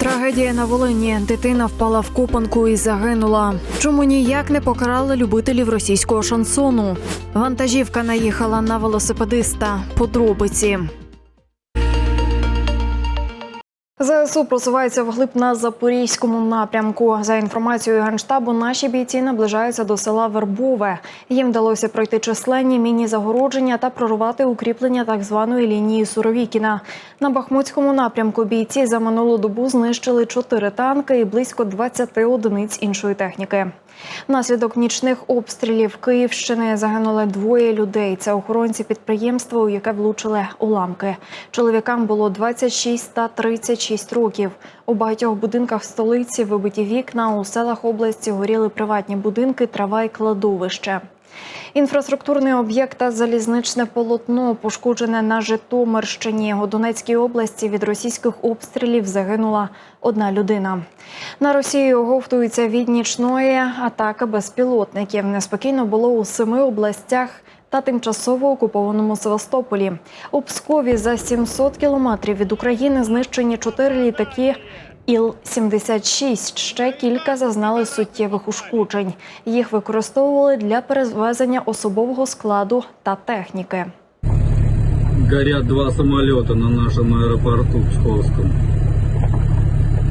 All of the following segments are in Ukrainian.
Трагедія на Волині. Дитина впала в копанку і загинула. Чому ніяк не покарали любителів російського шансону? Вантажівка наїхала на велосипедиста. Подробиці. ЗСУ просувається вглиб на запорізькому напрямку. За інформацією генштабу, наші бійці наближаються до села Вербове. Їм вдалося пройти численні міні-загородження та прорвати укріплення так званої лінії Суровікіна. На Бахмутському напрямку бійці за минулу добу знищили чотири танки і близько 20 одиниць іншої техніки. Внаслідок нічних обстрілів Київщини загинули двоє людей. Це охоронці підприємства, у яке влучили уламки. Чоловікам було 26 та 36 років. У багатьох будинках столиці вибиті вікна. У селах області горіли приватні будинки, трава і кладовище. Інфраструктурний об'єкт та залізничне полотно пошкоджене на Житомирщині. У Донецькій області від російських обстрілів загинула одна людина. На Росії оговтуються від нічної атаки безпілотників. Неспокійно було у семи областях. Та тимчасово окупованому Севастополі у Пскові за 700 кілометрів від України знищені чотири літаки Іл-76. Ще кілька зазнали суттєвих ушкоджень. Їх використовували для перевезення особового складу та техніки. Горят два самолета на нашем аэропорту Псковском.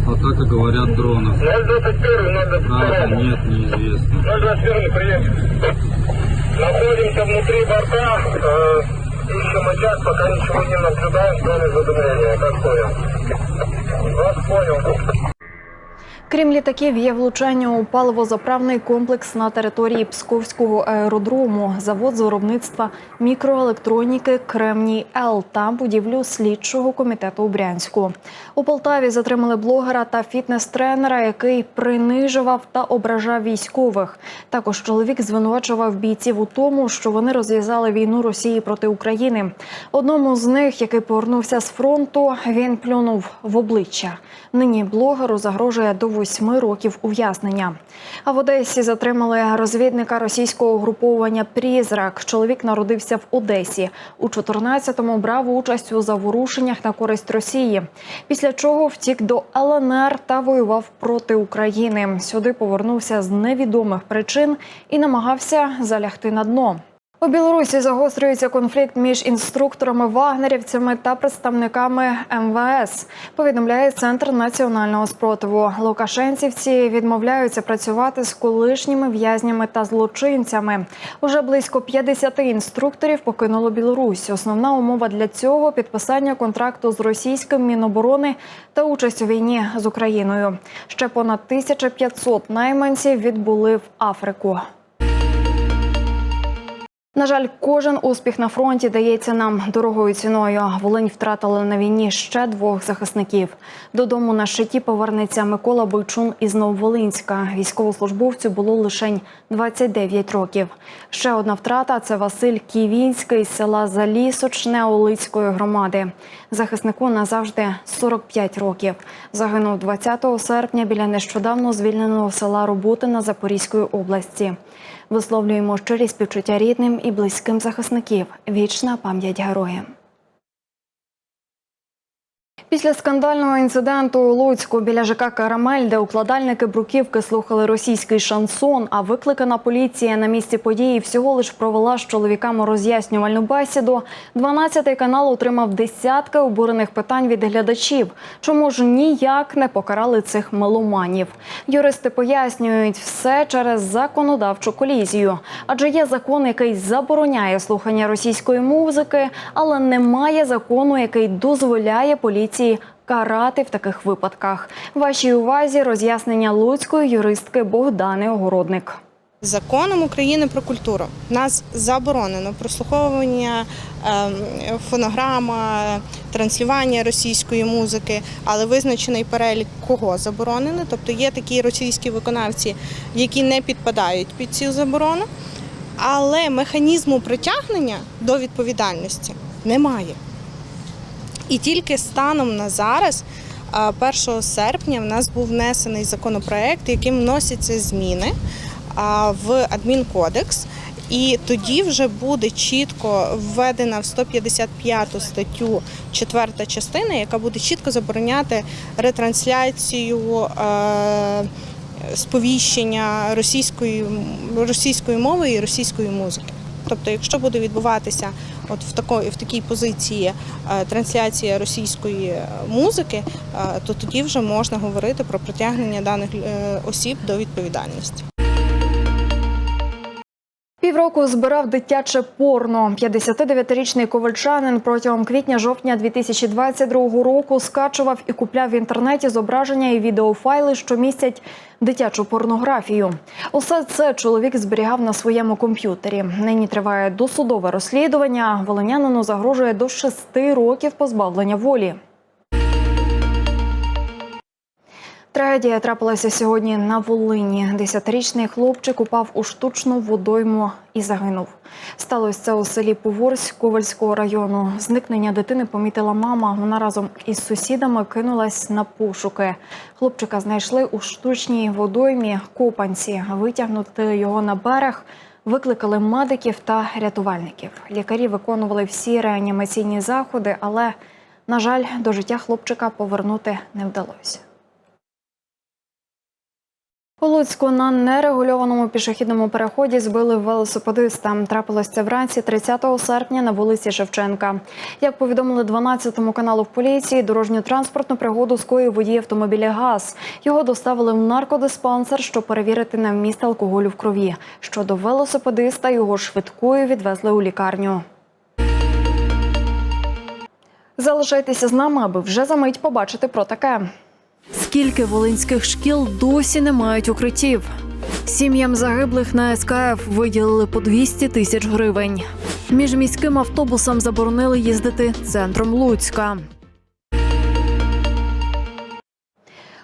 Атака, говорят, дронов. 021, Правда, 022. нет, неизвестно. 021, прием. Находимся внутри борта. Э, ищем очаг, пока ничего не наблюдаем, кроме задымления. Как понял? Вас понял. Крім літаків, є влучання у паливозаправний комплекс на території Псковського аеродрому, завод з виробництва мікроелектроніки Кремній Л та будівлю слідчого комітету у Брянську. У Полтаві затримали блогера та фітнес-тренера, який принижував та ображав військових. Також чоловік звинувачував бійців у тому, що вони розв'язали війну Росії проти України. Одному з них, який повернувся з фронту, він плюнув в обличчя. Нині блогеру загрожує до восьми років ув'язнення. А в Одесі затримали розвідника російського угруповання Прізрак. Чоловік народився в Одесі. У 14-му брав участь у заворушеннях на користь Росії. Після чого втік до ЛНР та воював проти України. Сюди повернувся з невідомих причин і намагався залягти на дно. У Білорусі загострюється конфлікт між інструкторами вагнерівцями та представниками МВС. Повідомляє центр національного спротиву. Лукашенцівці відмовляються працювати з колишніми в'язнями та злочинцями. Уже близько 50 інструкторів покинуло Білорусь. Основна умова для цього підписання контракту з російським міноборони та участь у війні з Україною. Ще понад 1500 найманців відбули в Африку. На жаль, кожен успіх на фронті дається нам дорогою ціною. Волинь втратила на війні ще двох захисників. Додому на щиті повернеться Микола Бойчун із Нововолинська. Військовослужбовцю було лише 29 років. Ще одна втрата це Василь Ківінський з села Залісочне Олицької громади. Захиснику назавжди 45 років. Загинув 20 серпня біля нещодавно звільненого села Роботина Запорізької області. Висловлюємо щирі співчуття рідним і близьким захисників. Вічна пам'ять героям. Після скандального інциденту у Луцьку біля ЖК Карамель, де укладальники бруківки слухали російський шансон, а викликана поліція на місці події всього лиш провела з чоловіками роз'яснювальну бесіду. 12-й канал отримав десятки обурених питань від глядачів. Чому ж ніяк не покарали цих меломанів? Юристи пояснюють все через законодавчу колізію, адже є закон, який забороняє слухання російської музики, але немає закону, який дозволяє поліції карати в таких випадках. Вашій увазі роз'яснення луцької юристки Богдани Огородник. Законом України про культуру нас заборонено прослуховування ем, фонограма, транслювання російської музики, але визначений перелік кого заборонено. Тобто є такі російські виконавці, які не підпадають під цю заборону, але механізму притягнення до відповідальності немає. І тільки станом на зараз, 1 серпня, в нас був внесений законопроект, яким вносяться зміни в адмінкодекс. І тоді вже буде чітко введена в 155 статтю четверта частина, яка буде чітко забороняти ретрансляцію е, сповіщення російської, російської мови і російської музики. Тобто, якщо буде відбуватися от в такої в такій позиції е, трансляція російської е, музики, е, то тоді вже можна говорити про притягнення даних осіб до відповідальності. Півроку збирав дитяче порно. 59-річний ковальчанин протягом квітня-жовтня 2022 року скачував і купляв в інтернеті зображення і відеофайли, що містять дитячу порнографію. Усе це чоловік зберігав на своєму комп'ютері. Нині триває досудове розслідування. Волинянину загрожує до шести років позбавлення волі. Трагедія трапилася сьогодні на Волині. Десятирічний хлопчик упав у штучну водойму і загинув. Сталося це у селі Поворськ Ковальського району. Зникнення дитини помітила мама. Вона разом із сусідами кинулась на пошуки. Хлопчика знайшли у штучній водоймі Копанці. Витягнути його на берег. Викликали медиків та рятувальників. Лікарі виконували всі реанімаційні заходи, але, на жаль, до життя хлопчика повернути не вдалося. У Луцьку на нерегульованому пішохідному переході збили велосипедиста. Трапилось це вранці 30 серпня на вулиці Шевченка. Як повідомили 12-му каналу в поліції, дорожньо-транспортну пригоду скоїв водій автомобіля ГАЗ. Його доставили в наркодиспансер, щоб перевірити на вміст алкоголю в крові. Щодо велосипедиста, його швидкою відвезли у лікарню. Залишайтеся з нами, аби вже за мить побачити про таке. Скільки волинських шкіл досі не мають укриттів? Сім'ям загиблих на СКФ виділили по 200 тисяч гривень. Між міським автобусом заборонили їздити центром Луцька.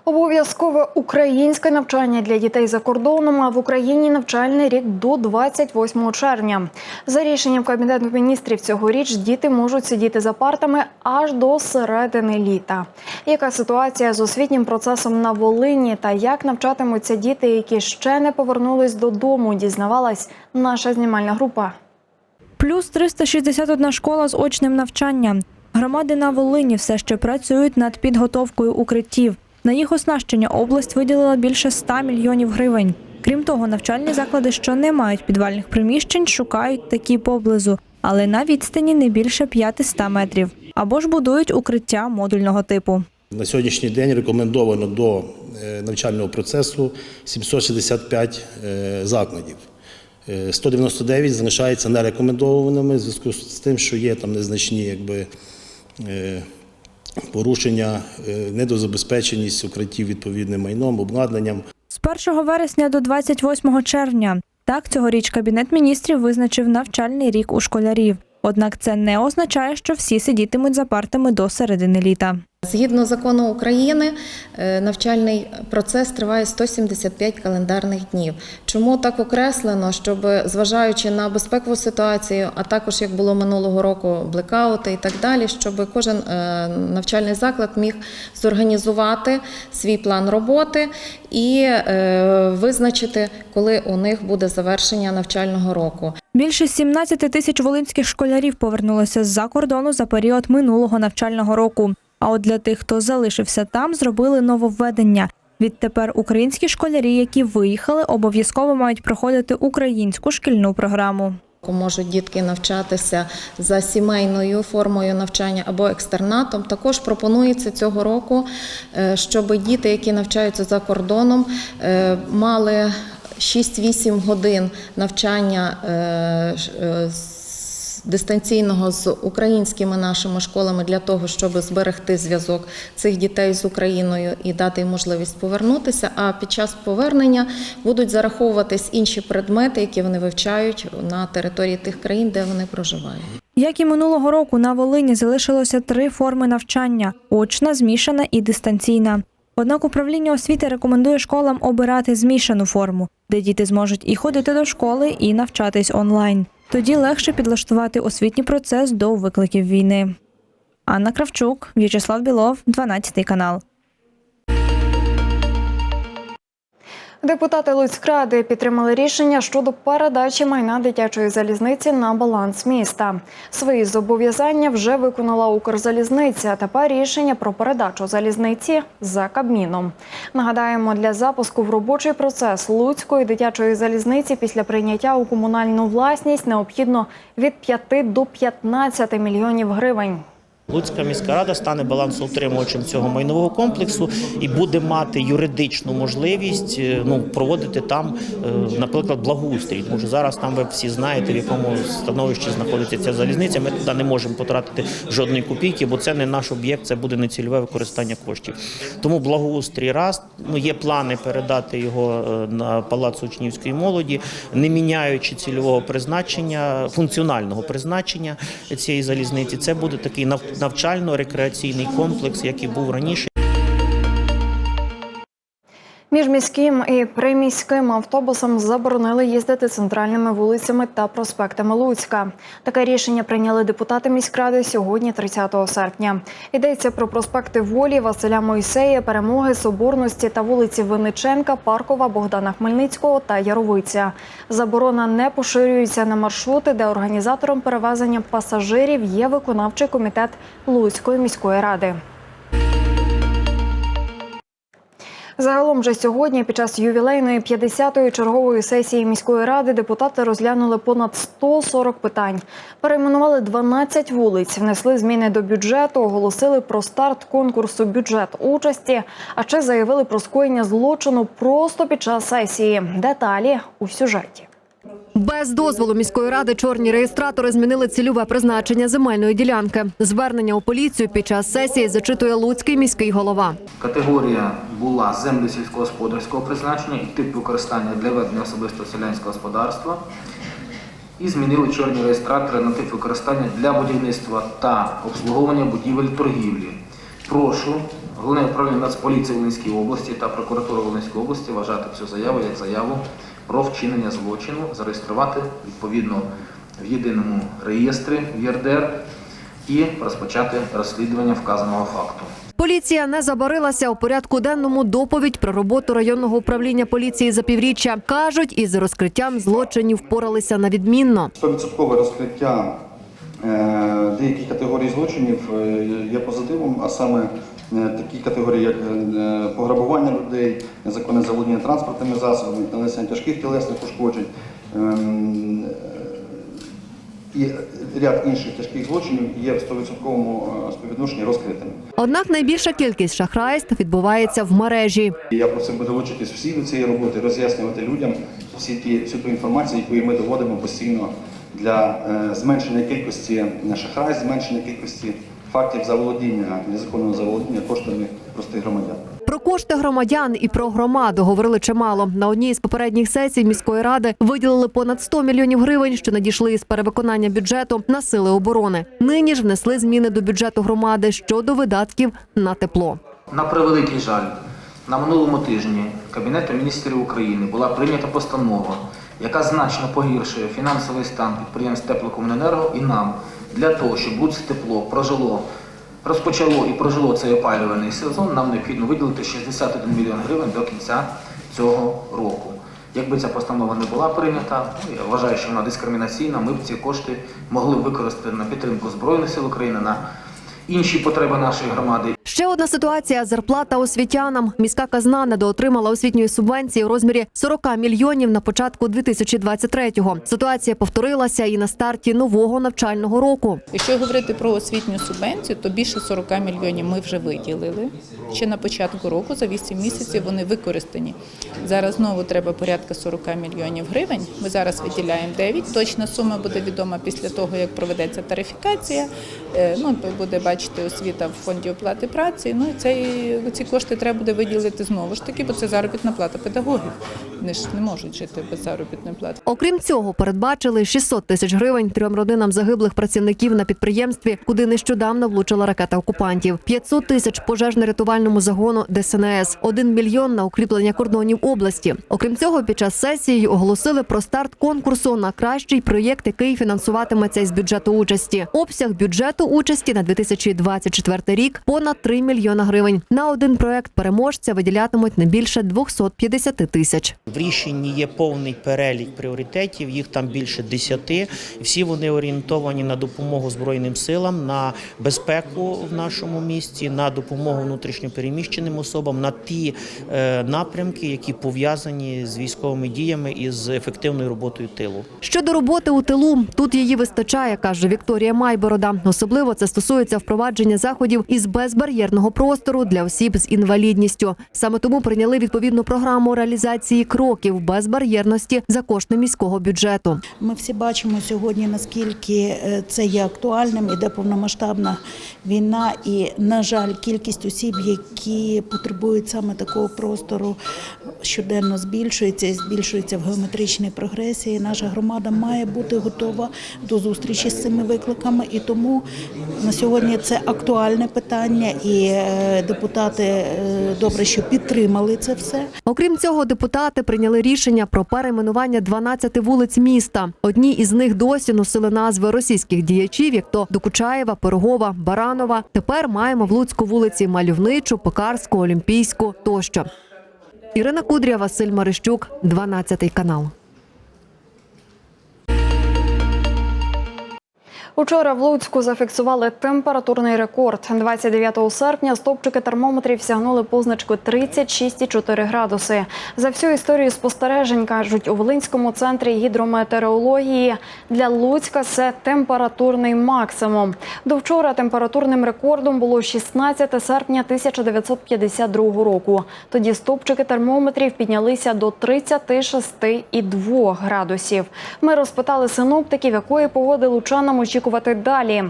Обов'язкове українське навчання для дітей за кордоном, а в Україні навчальний рік до 28 червня. За рішенням Кабінету міністрів цьогоріч діти можуть сидіти за партами аж до середини літа. Яка ситуація з освітнім процесом на Волині та як навчатимуться діти, які ще не повернулись додому, дізнавалась наша знімальна група. Плюс 361 школа з очним навчанням. Громади на Волині все ще працюють над підготовкою укриттів. На їх оснащення область виділила більше 100 мільйонів гривень. Крім того, навчальні заклади, що не мають підвальних приміщень, шукають такі поблизу, але на відстані не більше 500 метрів. Або ж будують укриття модульного типу. На сьогоднішній день рекомендовано до е, навчального процесу 765 е, закладів. Е, 199 залишаються нерекомендованими в зв'язку з тим, що є там незначні якби, е, порушення, е, недозабезпеченість укриттів відповідним майном, обладнанням. З 1 вересня до 28 червня. Так, цьогоріч Кабінет міністрів визначив навчальний рік у школярів. Однак це не означає, що всі сидітимуть за партами до середини літа. Згідно закону України, е, навчальний процес триває 175 календарних днів. Чому так окреслено? Щоб зважаючи на безпекову ситуацію, а також як було минулого року блекаути і так далі, щоб кожен е, навчальний заклад міг зорганізувати свій план роботи і е, визначити, коли у них буде завершення навчального року. Більше 17 тисяч волинських школярів повернулося з-за кордону за період минулого навчального року. А от для тих, хто залишився там, зробили нововведення. Відтепер українські школярі, які виїхали, обов'язково мають проходити українську шкільну програму. Можуть дітки навчатися за сімейною формою навчання або екстернатом. Також пропонується цього року, е, щоб діти, які навчаються за кордоном, е, мали 6-8 годин навчання е, з- дистанційного з українськими нашими школами для того, щоб зберегти зв'язок цих дітей з Україною і дати їм можливість повернутися. А під час повернення будуть зараховуватись інші предмети, які вони вивчають на території тих країн, де вони проживають. Як і минулого року, на Волині залишилося три форми навчання: очна, змішана і дистанційна. Однак управління освіти рекомендує школам обирати змішану форму, де діти зможуть і ходити до школи, і навчатись онлайн. Тоді легше підлаштувати освітній процес до викликів війни. Анна Кравчук, В'ячеслав Білов, 12 канал. Депутати Луцькради підтримали рішення щодо передачі майна дитячої залізниці на баланс міста. Свої зобов'язання вже виконала Укрзалізниця. Тепер рішення про передачу залізниці за Кабміном. Нагадаємо, для запуску в робочий процес Луцької дитячої залізниці після прийняття у комунальну власність необхідно від 5 до 15 мільйонів гривень. Луцька міська рада стане балансоутримувачем цього майнового комплексу і буде мати юридичну можливість е, ну, проводити там, е, наприклад, благоустрій. Тому що зараз там ви всі знаєте, в якому становищі знаходиться ця залізниця. Ми туди не можемо потратити жодної копійки, бо це не наш об'єкт, це буде нецільове використання коштів. Тому благоустрій раз ну є плани передати його е, на палац учнівської молоді, не міняючи цільового призначення, функціонального призначення цієї залізниці. Це буде такий нав- навчально-рекреаційний комплекс, як і був раніше. Міжміським і приміським автобусам заборонили їздити центральними вулицями та проспектами Луцька. Таке рішення прийняли депутати міськради сьогодні, 30 серпня. Йдеться про проспекти Волі, Василя Мойсея, Перемоги, Соборності та вулиці Винниченка, Паркова, Богдана Хмельницького та Яровиця. Заборона не поширюється на маршрути, де організатором перевезення пасажирів є виконавчий комітет Луцької міської ради. Загалом же сьогодні, під час ювілейної 50-ї чергової сесії міської ради, депутати розглянули понад 140 питань. Перейменували 12 вулиць, внесли зміни до бюджету, оголосили про старт конкурсу бюджет участі, а ще заявили про скоєння злочину просто під час сесії. Деталі у сюжеті. Без дозволу міської ради чорні реєстратори змінили цільове призначення земельної ділянки. Звернення у поліцію під час сесії зачитує Луцький міський голова. Категорія була землі сільськогосподарського призначення і тип використання для ведення особисто селянського господарства. І змінили чорні реєстратори на тип використання для будівництва та обслуговування будівель торгівлі. Прошу головне управління Нацполіції Волинської області та прокуратура Волинської області вважати цю заяву як заяву про вчинення злочину, зареєструвати відповідно в єдиному реєстрі в ЄРДР і розпочати розслідування вказаного факту. Поліція не забарилася у порядку денному доповідь про роботу районного управління поліції за півріччя. кажуть, із розкриттям злочинів впоралися на відмінно. 100% розкриття е, деяких категорій злочинів е, є позитивом, а саме такі категорії, як е, пограбування людей, незаконне заволодіння транспортними засобами, нанесення тяжких тілесних ушкоджень ем, е, і ряд інших тяжких злочинів є в 100% співвідношенні розкритими. Однак найбільша кількість шахрайств відбувається в мережі. Я просив би долучитись всі до цієї роботи, роз'яснювати людям всі ті, всю ту інформацію, яку ми доводимо постійно для е, зменшення кількості шахрайств, зменшення кількості фактів заволодіння, незаконного заволодіння коштами простих громадян. Про кошти громадян і про громаду говорили чимало. На одній із попередніх сесій міської ради виділили понад 100 мільйонів гривень, що надійшли із перевиконання бюджету на сили оборони. Нині ж внесли зміни до бюджету громади щодо видатків на тепло. На превеликий жаль, на минулому тижні Кабінетом міністрів України була прийнята постанова, яка значно погіршує фінансовий стан підприємств теплокомуненерго і нам для того, щоб Луцьк тепло прожило, розпочало і прожило цей опалювальний сезон, нам необхідно виділити 61 мільйон гривень до кінця цього року. Якби ця постанова не була прийнята, ну, я вважаю, що вона дискримінаційна, ми б ці кошти могли використати на підтримку Збройних сил України, на інші потреби нашої громади. Ще одна ситуація зарплата освітянам. Міська казна недоотримала освітньої субвенції у розмірі 40 мільйонів на початку 2023-го. Ситуація повторилася і на старті нового навчального року. Якщо говорити про освітню субвенцію, то більше 40 мільйонів ми вже виділили. Ще на початку року, за 8 місяців, вони використані. Зараз знову треба порядка 40 мільйонів гривень. Ми зараз виділяємо 9. Точна сума буде відома після того, як проведеться тарифікація. Е, Ну, буде бачити освіта в фонді оплати праці. Ну і цей, ці кошти треба буде виділити знову ж таки, бо це заробітна плата педагогів. Вони ж не можуть жити без заробітної плати. Окрім цього, передбачили 600 тисяч гривень трьом родинам загиблих працівників на підприємстві, куди нещодавно влучила ракета окупантів. 500 тисяч пожежно-рятувальному загону ДСНС, 1 мільйон на укріплення кордонів області. Окрім цього, під час сесії оголосили про старт конкурсу на кращий проєкт, який фінансуватиметься із бюджету участі. Обсяг бюджету участі на 2024 рік понад 3 мільйона гривень. На один проєкт переможця виділятимуть не більше 250 тисяч. В рішенні є повний перелік пріоритетів, їх там більше десяти. Всі вони орієнтовані на допомогу Збройним силам, на безпеку в нашому місті, на допомогу внутрішньопереміщеним особам, на ті е, напрямки, які пов'язані з військовими діями і з ефективною роботою тилу. Щодо роботи у тилу, тут її вистачає, каже Вікторія Майборода. Особливо це стосується впровадження заходів із безбар'єрного простору для осіб з інвалідністю. Саме тому прийняли відповідну програму реалізації кроків безбар'єрності за кошти міського бюджету. Ми всі бачимо сьогодні, наскільки е, це є актуальним, іде повномасштабна війна, і, на жаль, кількість осіб, які потребують саме такого простору, щоденно збільшується і збільшується в геометричній прогресії. Наша громада має бути готова до зустрічі з цими викликами, і тому на сьогодні це актуальне питання, і е, депутати е, добре, що підтримали це все. Окрім цього, депутати прийняли рішення про перейменування 12 вулиць міста. Одні із них досі носили назви російських діячів, як то Докучаєва, Пирогова, Баранова. Тепер маємо в Луцьку вулиці Мальовничу, Пекарську, Олімпійську тощо. Ірина Кудря, Василь Марищук, 12 канал. Учора в Луцьку зафіксували температурний рекорд. 29 серпня стопчики термометрів сягнули позначку 36,4 градуси. За всю історію спостережень кажуть у Волинському центрі гідрометеорології для Луцька це температурний максимум. До вчора температурним рекордом було 16 серпня 1952 року. Тоді стопчики термометрів піднялися до 36,2 градусів. Ми розпитали синоптиків, якої погоди лучанам очікувати далі.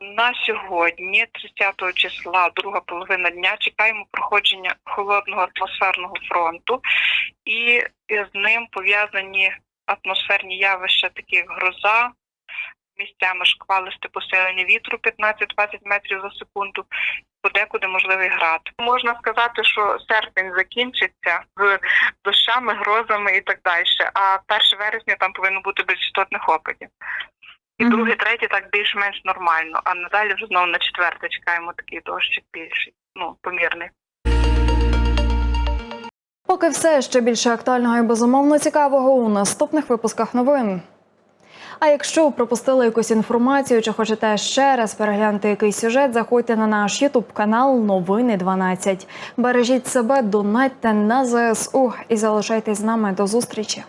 На сьогодні, 30 числа, друга половина дня, чекаємо проходження холодного атмосферного фронту, і з ним пов'язані атмосферні явища, такі як гроза, місцями шквалисте посилення вітру 15-20 метрів за секунду. Подекуди можливий град. Можна сказати, що серпень закінчиться з дощами, грозами і так далі. А 1 вересня там повинно бути без істотних опадів. І другий, третій так більш-менш нормально. А надалі вже знову на четверте чекаємо такий дощик більший, ну помірний. Поки все ще більше актуального і безумовно цікавого у наступних випусках новин. А якщо пропустили якусь інформацію чи хочете ще раз переглянути якийсь сюжет, заходьте на наш Ютуб канал Новини 12. Бережіть себе, донатьте на ЗСУ і залишайтесь з нами до зустрічі.